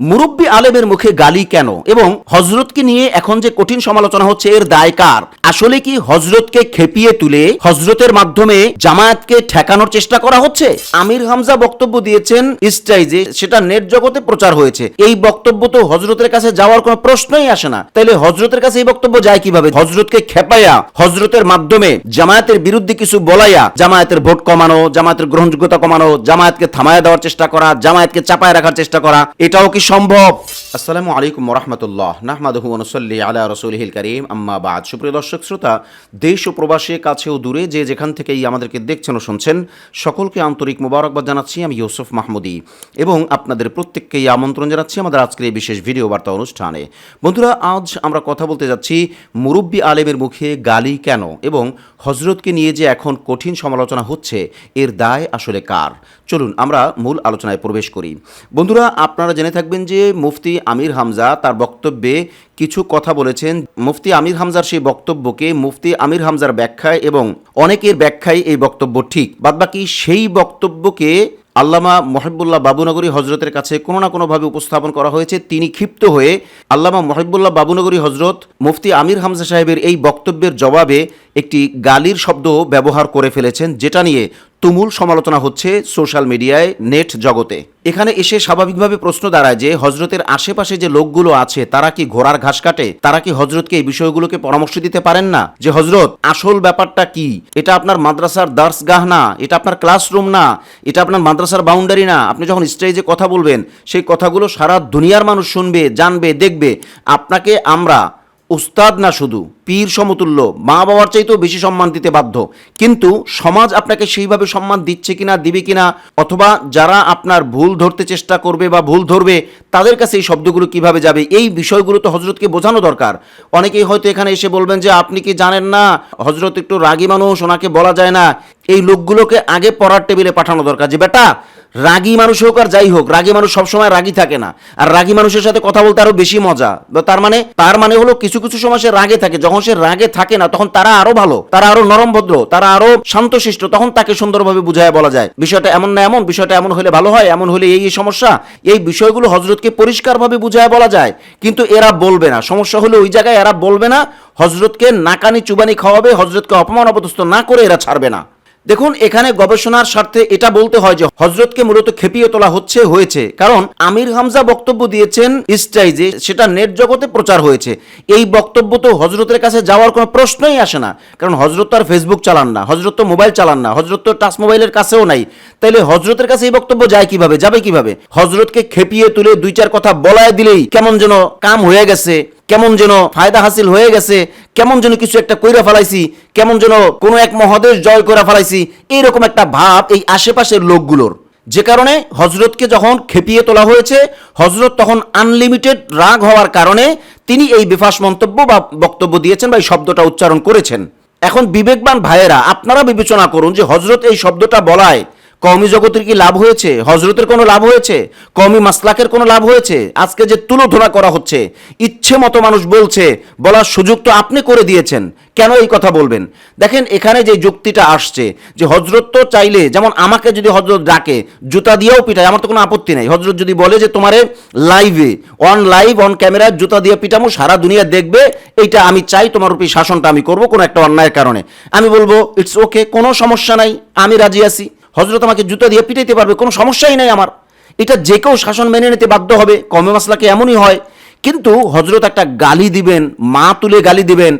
মুরব্বী আলেমের মুখে গালি কেন? এবং হজরতকে নিয়ে এখন যে কঠিন সমালোচনা হচ্ছে, এর দায় কার? আসলে কি হজরতকে খেপিয়ে তুলে হজরতের মাধ্যমে জামায়াতকে ঠেকানোর চেষ্টা করা হচ্ছে? আমির হামজা বক্তব্য দিয়েছেন স্টাইজে, সেটা নেট জগতে প্রচার হয়েছে। এই বক্তব্য তো হজরতের কাছে যাওয়ার কোনো প্রশ্নই আসে না। তাইলে হজরতের কাছে এই বক্তব্য যায় কীভাবে? হজরতকে খেপাইয়া হজরতের মাধ্যমে জামায়াতের বিরুদ্ধে কিছু বলাইয়া জামায়াতের ভোট কমানো, জামায়াতের গ্রহণযোগ্যতা কমানো, জামায়াতকে থামায়া দেওয়ার চেষ্টা করা, জামায়াতকে চাপায় রাখার চেষ্টা করা, এটাও কি সম্ভব? আসসালামু আলাইকুম রহমতুল্লাহ নাহমাদহু অনুসল্লি আলা রসুলহিল করিম, আম্মা বাদ। সুপ্রিয় দর্শক, শ্রোতা, দেশ ও প্রবাসী কাছেও দূরে যে যেখান থেকেই আমাদেরকে দেখছেন ও শুনছেন, সকলকে আন্তরিক মোবারকবাদ জানাচ্ছি, আমি ইউসুফ মাহমুদি। এবং আপনাদের প্রত্যেককেই আমন্ত্রণ জানাচ্ছি আমাদের আজকের এই বিশেষ ভিডিও বার্তা অনুষ্ঠানে। বন্ধুরা, আজ আমরা কথা বলতে যাচ্ছি, মুরব্বী আলেমের মুখে গালি কেন? এবং হজরতকে নিয়ে যে এখন কঠিন সমালোচনা হচ্ছে, এর দায় আসলে কার? চলুন, আমরা মূল আলোচনায় প্রবেশ করি। বন্ধুরা, আপনারা জেনে থাকবেন যে মুফতি আমির হামজা তার বক্তব্যে কিছু কথা বলেছেন। মুফতি আমির হামজার সেই বক্তব্যকে মুফতি আমির হামজার ব্যাখ্যায় এবং অনেকের ব্যাখ্যায় এই বক্তব্য ঠিক। বাদবাকি সেই বক্তব্যকে আল্লামা মহিবুল্লাহ বাবুনগরী হজরতের কাছে কোনো না কোনোভাবে উপস্থাপন করা হয়েছে। তিনি ক্ষিপ্ত হয়ে আল্লামা মহিবুল্লাহ বাবুনগরী হজরত মুফতি আমির হামজা সাহেবের এই বক্তব্যের জবাবে একটি গালির শব্দ ব্যবহার করে ফেলেছেন, যেটা নিয়ে তুমুল সমালোচনা হচ্ছে সোশ্যাল মিডিয়ায় নেট জগতে। এখানে এসে স্বাভাবিকভাবে প্রশ্ন দাঁড়ায় যে হজরতের আশেপাশে যে লোকগুলো আছে, তারা কি ঘোড়ার ঘাস কাটে? তারা কি হজরতকে এই বিষয়গুলোকে পরামর্শ দিতে পারেন না? যে হজরত আসল ব্যাপারটা কি? এটা আপনার মাদ্রাসার দার্সগাহ না? এটা আপনার ক্লাসরুম না? এটা আপনার মাদ্রাসার বাউন্ডারি না? আপনি যখন স্টেজে কথা বলবেন, সেই কথাগুলো সারা দুনিয়ার মানুষ শুনবে, জানবে, দেখবে। আপনাকে আমরা উস্তাদ না শুধু, পীর সমতুল্য, মা বাবার চাইতেও বেশি সম্মান দিতে বাধ্য। কিন্তু সমাজ আপনাকে সেইভাবে সম্মান দিচ্ছে কিনা, দিবে কিনা, অথবা যারা আপনার ভুল ধরতে চেষ্টা করবে বা ভুল ধরবে, তাদের কাছে এই শব্দগুলো কীভাবে যাবে? এই বিষয়গুলো তো হজরতকে বোঝানো দরকার। অনেকেই হয়তো এখানে এসে বলবেন যে, আপনি কি জানেন না? হজরত একটু রাগী মানুষ, ওনাকে বলা যায় না। এই লোকগুলোকে আগে পড়ার টেবিলে পাঠানো দরকার যে, বেটা রাগী মানুষ হোক আর যাই হোক, রাগী মানুষ সবসময় রাগী থাকে না। আর রাগী মানুষের সাথে কথা বলতে আরও বেশি মজা। তার মানে তার মানে হলো কিছু কিছু সময় সে রাগে থাকে। যখন সে রাগে থাকে না, তখন তারা আরও ভালো, তারা আরও নরম ভদ্র, তারা আরও শান্তশিষ্ট, তখন তাকে সুন্দরভাবে বুঝায় বলা যায়। বিষয়টা এমন না এমন, বিষয়টা এমন হলে ভালো হয়, এমন হলে এই সমস্যা। এই বিষয়গুলো হজরতকে পরিষ্কারভাবে বুঝায় বলা যায়, কিন্তু এরা বলবে না। সমস্যা হলে ওই জায়গায় এরা বলবে না হজরতকে নাকানি চুবানি খাওয়াবে হজরতকে অপমান অপদস্থ না করে এরা ছাড়বে না। দেখুন, এখানে গবেষণার স্বার্থে এটা বলতে হয় যে হজরতকে মূলত খেপিয়ে তোলা হচ্ছে, হয়েছে। কারণ আমির হামজা বক্তব্য দিয়েছেন স্টাইজে সেটা নেট জগতে প্রচার হয়েছে। এই বক্তব্য তো হজরতের কাছে যাওয়ার কোনো প্রশ্নই আসে না। কারণ হজরত আর ফেসবুক চালান না হজরত তো মোবাইল চালান না হজরত তো টাচ মোবাইলের কাছেও নাই। তাইলে হজরতের কাছে এই বক্তব্য যায় কীভাবে, যাবে কীভাবে? হজরতকে খেপিয়ে তুলে দুই চার কথা বলায় দিলেই কেমন যেন কাম হয়ে গেছে। কেমন যেন ফায়দা হাসিল হয়ে গেছে, কেমন যেন কিছু একটা কইরা ফেলাইছি, কেমন যেন কোনো এক মহাদেশ জয় করে ফেলাইছি, এইরকম একটা ভাব এই আশেপাশের লোকগুলোর। যে কারণে হজরতকে যখন খেপিয়ে তোলা হয়েছে হজরত তখন আনলিমিটেড রাগ হওয়ার কারণে তিনি এই বেফাস মন্তব্য বা বক্তব্য দিয়েছেন বা এই শব্দটা উচ্চারণ করেছেন। এখন বিবেকবান ভাইয়েরা, আপনারা বিবেচনা করুন যে হজরত এই শব্দটা বলায় কওমি জগতের কি লাভ হয়েছে? হজরতের কোনো লাভ হয়েছে? কওমি মাসলাকের কোনো লাভ হয়েছে? আজকে যে তুলোধনা করা হচ্ছে, ইচ্ছে মতো মানুষ বলছে, বলার সুযোগ তো আপনি করে দিয়েছেন, কেন এই কথা বলবেন? দেখেন, এখানে যে যুক্তিটা আসছে, যে হজরত তো চাইলে, যেমন আমাকে যদি হজরত ডাকে, জুতা দিয়েও পিটায়, আমার তো কোনো আপত্তি নেই। হজরত যদি বলে যে তোমারে লাইভে অন লাইভ অন ক্যামেরায় জুতা দিয়ে পিটামো, সারা দুনিয়া দেখবে, এইটা আমি চাই, তোমার উপর শাসনটা আমি করব কোনো একটা অন্যায়ের কারণে। আমি বলব ইটস ওকে কোনো সমস্যা নাই, আমি রাজি আছি। হজরত আমাকে জুতা দিয়ে পিটাইতে পারবে, কোনো সমস্যাই নাই আমার। এটা যে কেউ শাসন মেনে নিতে বাধ্য হবে, কমে মশলাকে এমনই হয়? কিন্তু হজরত একটা গালি দিবেন, মা তুলে গালি দিবেন,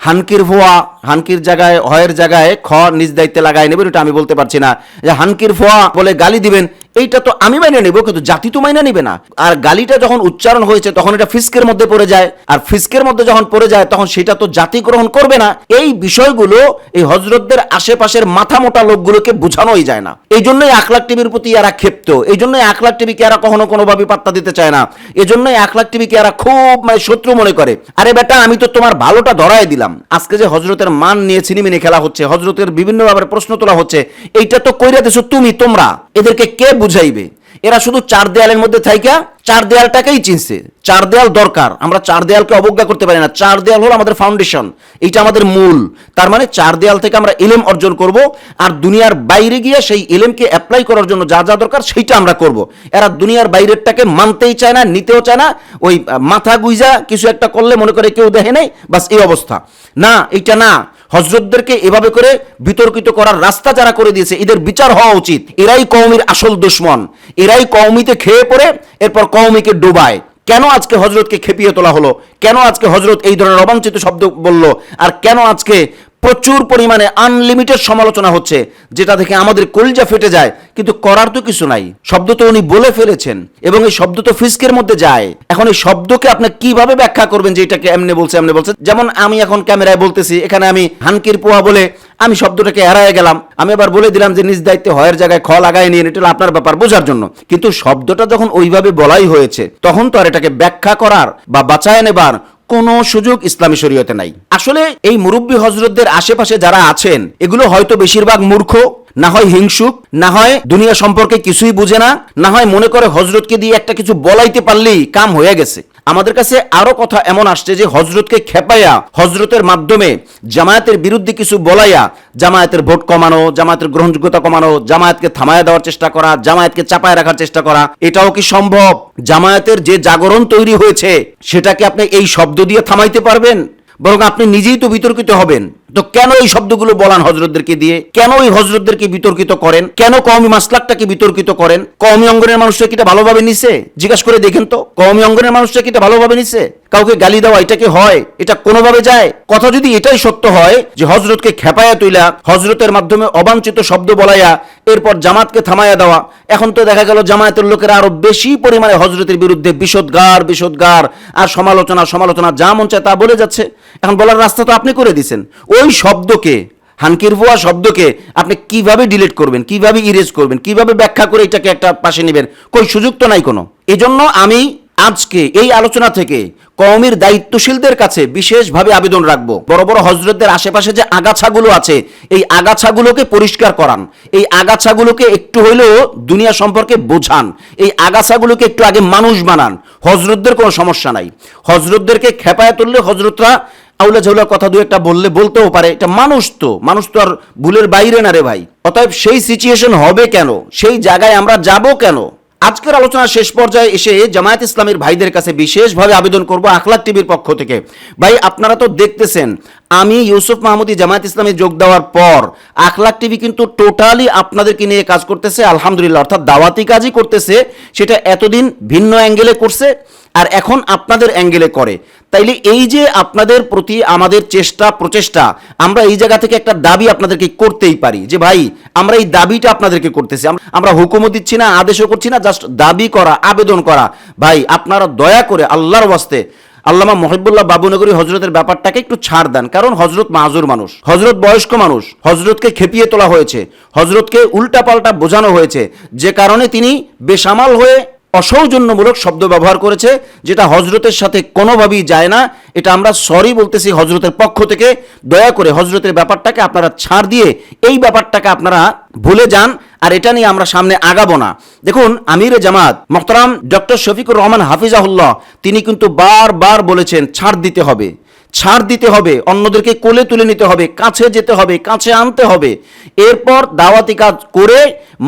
হানকির ভোয়া, হানকির জায়গায়, হয়ের জায়গায় খ নিজ দায়িত্বে লাগায় নেবেন এটা আমি বলতে পারছি না। যে হানকির ফোয়া বলে গালি দিবেন এইটা তো আমি মাইনে নেব, কিন্তু জাতি তো মাইনে নিবে না। আর গালিটা যখন উচ্চারণ হয়েছে, তখন এটা ফিস্কের মধ্যে পড়ে যায়। আর ফিস্কের মধ্যে যখন পড়ে যায়, তখন সেটা তো জাতি গ্রহণ করবে না। এই বিষয়গুলো এই হজরতদের আশেপাশের মাথা মোটা লোকগুলোকে বোঝানোই যায় না। এই জন্যই এক লাখ টিভির প্রতি এরা ক্ষেপ্ত। এই জন্যই এক লাখ টিভিকে এরা কখনো কোনোভাবে পাত্তা দিতে চায় না। এই জন্যই এক লাখ টিভিকে এরা খুব মানে শত্রু মনে করে। আরে বেটা, আমি তো তোমার ভালোটা ধরাই দিলাম। আজকে যে হজরতের মান নিয়ে ছিনিমিনি খেলা হচ্ছে হজরতের বিভিন্ন ব্যাপারে প্রশ্ন তোলা হচ্ছে, এইটা তো কইরা দেছো তুমি, তোমরা। এদেরকে কে বুঝাইবে? এরা শুধু চার দেয়ালের মধ্যে থাইকা চার দেয়ালটাকেই চিনছে। চার দেয়াল দরকার। আমরা চার দেয়ালকে অবজ্ঞা করতে পারি না। চার দেয়াল হলো আমাদের ফাউন্ডেশন এইটা আমাদের মূল। তার মানে চার দেয়াল থেকে আমরা এলেম অর্জন করব আর দুনিয়ার বাইরে গিয়ে সেই এলেমকে অ্যাপ্লাই করার জন্য যা যা দরকার সেইটা আমরা করব। এরা দুনিয়ার বাইরেরটাকে মানতেই চায় না, নিতেও চায় না। ওই মাথা গুইজা কিছু একটা করলে মনে করে কেউ দেখে নেই বাস এই অবস্থা। না, এইটা না। হজরতদেরকে এভাবে করে বিতর্কিত করার রাস্তা যারা করে দিয়েছে, এদের বিচার হওয়া উচিত। এরাই কৌমির আসল দুশ্মন। এরাই কৌমিতে খেয়ে পড়ে, এরপর কৌমিকে ডোবায়। কেন আজকে হজরতকে খেপিয়ে তোলা হলো? কেন আজকে হজরত এই ধরনের অবাঞ্ছিত শব্দ বলল? আর কেন আজকে প্রচুর পরিমাণে আনলিমিটেড সমালোচনা হচ্ছে, যেটা থেকে আমাদের কলজা ফেটে যায়, কিন্তু করার তো কিছু নাই। শব্দ তো উনি বলে ফেলেছেন, এবং এই শব্দ তো ফিসকের মধ্যে যায়। এখন এই শব্দকে আপনি কীভাবে ব্যাখ্যা করবেন যে এটাকে এমনি বলছে এমনি বলছে? যেমন আমি এখন ক্যামেরায় বলতেছি, এখানে আমি হানকির পোয়া বলে আমি শব্দটাকে এড়ায় গেলাম। আমি আবার বলে দিলাম যে, নিজ দায়িত্বে হয়ের জায়গায় খ লাগাই নিয়ে এটা আপনার ব্যাপার বোঝার জন্য। কিন্তু শব্দটা যখন ওইভাবে বলাই হয়েছে, তখন তো আর এটাকে ব্যাখ্যা করার বা বাঁচায় নেবার কোনো সুযোগ ইসলামী শরীয়তে নাই। আসলে এই মুরব্বী হজরতদের আশেপাশে যারা আছেন, এগুলো হয়তো বেশিরভাগ মূর্খ, না হয় হিংসুক, না হয় দুনিয়া সম্পর্কে কিছুই বুঝে না না হয় মনে করে হজরতকে দিয়ে একটা কিছু বলাইতে পারলেই কাম হয়ে গেছে। আমাদের কাছে আরও কথা এমন আসছে যে হজরতকে খেপাইয়া হজরতের মাধ্যমে জামায়াতের বিরুদ্ধে কিছু বলাইয়া জামায়াতের ভোট কমানো, জামায়াতের গ্রহণযোগ্যতা কমানো, জামায়াতকে থামায়া দেওয়ার চেষ্টা করা, জামায়াতকে চাপায় রাখার চেষ্টা করা, এটাও কি সম্ভব? জামায়াতের যে জাগরণ তৈরি হয়েছে, সেটাকে আপনি এই শব্দ দিয়ে থামাইতে পারবেন? বরং আপনি নিজেই তো বিতর্কিত হবেন। তো কেন এই শব্দগুলো বলান হজরতদেরকে দিয়ে? কেন এই হজরতদেরকে বিতর্কিত করেন? কেন কওমি মাসলাকটাকে বিতর্কিত করেন? কওমি অঙ্গনের মানুষরা কি এটা ভালোভাবে নিছে? জিজ্ঞাসা করে দেখেন তো। কওমি অঙ্গনের মানুষরা কি এটা ভালোভাবে নিছে? কাউকে গালি দেওয়া, এটা কি হয়? এটা কোনোভাবে যায়? কথা যদি এটাই সত্য হয় যে হজরতকে খেপায়া তুইলা হজরতের মাধ্যমে অবাঞ্ছিত শব্দ বলাইয়া, এরপর জামাতকে থামায়া দেওয়া, এখন তো দেখা গেল জামায়াতের লোকেরা আরও বেশি পরিমাণে হজরতের বিরুদ্ধে বিষোদ্গার বিষোদ্গার, আর সমালোচনা সমালোচনা যা মন চায় তা বলে যাচ্ছে। এখন বলার রাস্তা তো আপনি করে দিছেন। ওই শব্দকে, হানকির ভুয়া শব্দকে আপনি কীভাবে ডিলিট করবেন, কীভাবে ইরেজ করবেন, কীভাবে ব্যাখ্যা করে এটাকে একটা পাশে নেবেন, কই সুযোগ তো নাই কোনো। এজন্য আমি আজকে এই আলোচনা থেকে কওমির দায়িত্বশীলদের কাছে বিশেষভাবে আবেদন রাখব। বড় বড় হজরতদের আশেপাশে যে আগাছাগুলো আছে, এই আগাছাগুলোকে পরিষ্কার করান। এই আগাছাগুলোকে একটু হইলেও দুনিয়া সম্পর্কে বোঝান। এই আগাছাগুলোকে একটু আগে মানুষ বানান। হজরতদের কোনো সমস্যা নাই। হজরতদেরকে খেপায় তুললে হজরতরা আউলা ঝাউলা কথা দু একটা বললে বলতেও পারে। এটা মানুষ তো। মানুষ তো আর ভুলের বাইরে না রে ভাই। অতএব সেই সিচুয়েশন হবে কেন? সেই জায়গায় আমরা যাব কেন? আজকের আলোচনা শেষ পর্যায়ে এসে জামায়াত ইসলামের ভাইদের কাছে বিশেষভাবে আবেদন করব আখলাক টিভির পক্ষ থেকে। ভাই, আপনারা তো দেখতেছেন, আমি ইউসুফ মাহমুদি জামায়াত ইসলামে যোগ দেওয়ার পর আখলাক টিভি কিন্তু টোটালি আপনাদেরকে নিয়ে কাজ করতেছে, আলহামদুলিল্লাহ, অর্থাৎ দাওয়াতি কাজই করতেছে, সেটা এতদিন ভিন্ন অ্যাঙ্গেলে করছে। আর এখন আপনাদের অ্যাঙ্গেলে করে। তাইলে এই যে আপনাদের প্রতি আমাদের চেষ্টা, প্রচেষ্টা, আমরা এই জায়গা থেকে একটা দাবি আপনাদেরকে করতেই পারি যে, ভাই, আমরা এই দাবিটা আপনাদেরকে করতেছি। আমরা হুকুমও দিচ্ছি না, আদেশও করছি না জাস্ট দাবি করা, আবেদন করা। ভাই, আপনারা দয়া করে আল্লাহর ওয়াস্তে আল্লামা মহিবুল্লাহ বাবুনগরী হজরতের ব্যাপারটাকে একটু ছাড় দেন। কারণ হজরত মাজুর মানুষ, হজরত বয়স্ক মানুষ, হজরতকে খেপিয়ে তোলা হয়েছে, হজরতকে উল্টাপাল্টা বোঝানো হয়েছে। যে কারণে তিনি বেসামাল হয়ে অসৌজন্যমূলক শব্দ ব্যবহার করেছে, যেটা হজরতের সাথে কোনোভাবেই যায় না। এটা আমরা সরি বলতেছি হজরতের পক্ষ থেকে। দয়া করে হজরতের ব্যাপারটাকে আপনারা ছাড় দিয়ে এই ব্যাপারটাকে আপনারা ভুলে যান, আর এটা নিয়ে আমরা সামনে আগাবো না। দেখুন আমির জামাত মোখতারাম ডক্টর শফিকুর রহমান হাফিজাহুল্লাহ, তিনি কিন্তু বারবার বলেছেন, ছাড় দিতে হবে। ছাড় দিতে হবে, অন্যদেরকে কোলে তুলে নিতে হবে, কাছে যেতে হবে, কাছে আনতে হবে। এরপর দাওয়াতি কাজ করে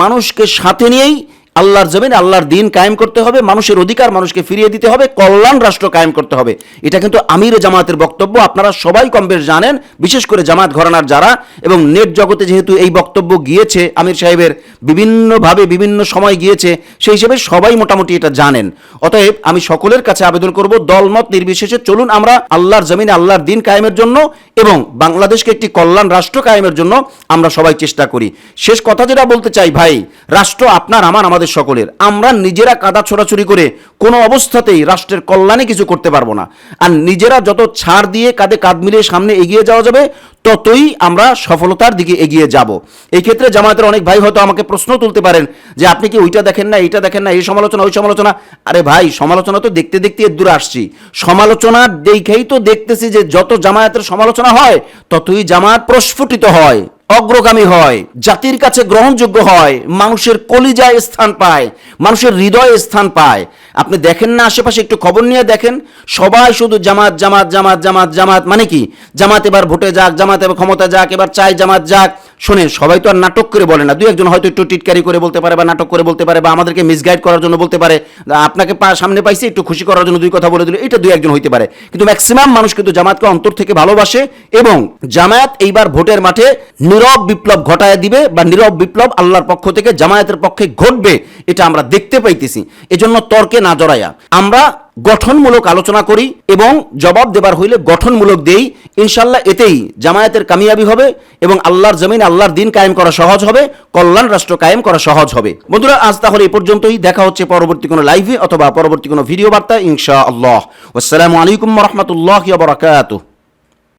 মানুষকে সাথে নিয়েই আল্লাহর জমিন, আল্লাহর দিন কায়েম করতে হবে, মানুষের অধিকার মানুষকে ফিরিয়ে দিতে হবে, কল্যাণ রাষ্ট্র কায়েম করতে হবে। এটা কিন্তু আমির জামাতের বক্তব্য, আপনারা সবাই কম বেশ জানেন, বিশেষ করে জামাত ঘরানার যারা, এবং নেট জগতে যেহেতু এই বক্তব্য গিয়েছে, আমির সাহেবের বিভিন্নভাবে বিভিন্ন সময় গিয়েছে, সেই হিসেবে সবাই মোটামুটি এটা জানেন। অতএব আমি সকলের কাছে আবেদন করব, দলমত নির্বিশেষে চলুন আমরা আল্লাহর জমিনে, আল্লাহর দিন কায়েমের জন্য এবং বাংলাদেশকে একটি কল্যাণ রাষ্ট্র কায়েমের জন্য আমরা সবাই চেষ্টা করি। শেষ কথা যেটা বলতে চাই, ভাই, রাষ্ট্র আপনার, আমার, আমাদের সকলের। আমরা নিজেরা কাদা ছোড়াছুরি করে কোনো অবস্থাতেই রাষ্ট্রের কল্যাণে কিছু করতে পারব না। আর নিজেরা যত ছাড় দিয়ে কাঁধে কাঁধ মিলিয়ে সামনে এগিয়ে যাওয়া যাবে, ততই আমরা সফলতার দিকে এগিয়ে যাব। এই ক্ষেত্রে জামায়াতের অনেক ভাই হয়তো আমাকে প্রশ্ন তুলতে পারেন যে, আপনি কি ওইটা দেখেন না, এইটা দেখেন না, এই সমালোচনা, ওই সমালোচনা? আরে ভাই, সমালোচনা তো দেখতে দেখতে এর দূরে আসছি। সমালোচনা দেখেই তো দেখতেছি যে, যত জামায়াতের সমালোচনা হয়, ততই জামায়াত প্রস্ফুটিত হয়। অগ্রগামী হয় জাতির কাছে গ্রহণযোগ্য হয় মানুষের কলিজায় স্থান পায় মানুষের হৃদয়ে স্থান পায়। আপনি দেখেন না, আশেপাশে একটু খবর নিয়ে দেখেন। সবাই শুধু জামাত জামাত জামাত জামাত জামাত মানে কি? জামাত এবার ভোটে যাক, জামাত এবার ক্ষমতা যাক, এবার চাই জামাত যাক। শোনেন, সবাই তো আর নাটক করে বলে না। দু একজন হয়তো একটু টিটকারি করে বলতে পারে বা নাটক করে বলতে পারে বা আমাদেরকে মিসগাইড করার জন্য বলতে পারে। আপনাকে পা- সামনে পাইছে, একটু খুশি করার জন্য দুই কথা বলে দিল, এটা দুই একজন হইতে পারে। কিন্তু ম্যাক্সিমাম মানুষ কিন্তু জামাতকে অন্তর থেকে ভালোবাসে এবং জামায়াত এইবার ভোটের মাঠে নীরব বিপ্লব ঘটায় দিবে বা নীরব বিপ্লব আল্লাহর পক্ষ থেকে জামায়াতের পক্ষে ঘটবে, এটা আমরা দেখতে পাইতেছি। এজন্য তর্কে না জড়াইয়া। আমরা গঠনমূলক আলোচনা করি এবং জবাব দেবার হইলে গঠনমূলক দেই। ইনশাল্লাহ এতেই জামায়াতের কামিয়াবি হবে এবং আল্লাহর জমিন, আল্লাহর দিন কায়েম করা সহজ হবে, কল্যাণ রাষ্ট্র কায়েম করা সহজ হবে। বন্ধুরা, আজ তাহলে এ পর্যন্তই। দেখা হচ্ছে পরবর্তী কোনো লাইভে অথবা পরবর্তী কোনো ভিডিও বার্তা ইনশা আল্লাহ আসসালামু আলাইকুম রহমতুল্লাহ বারাকাতুহ।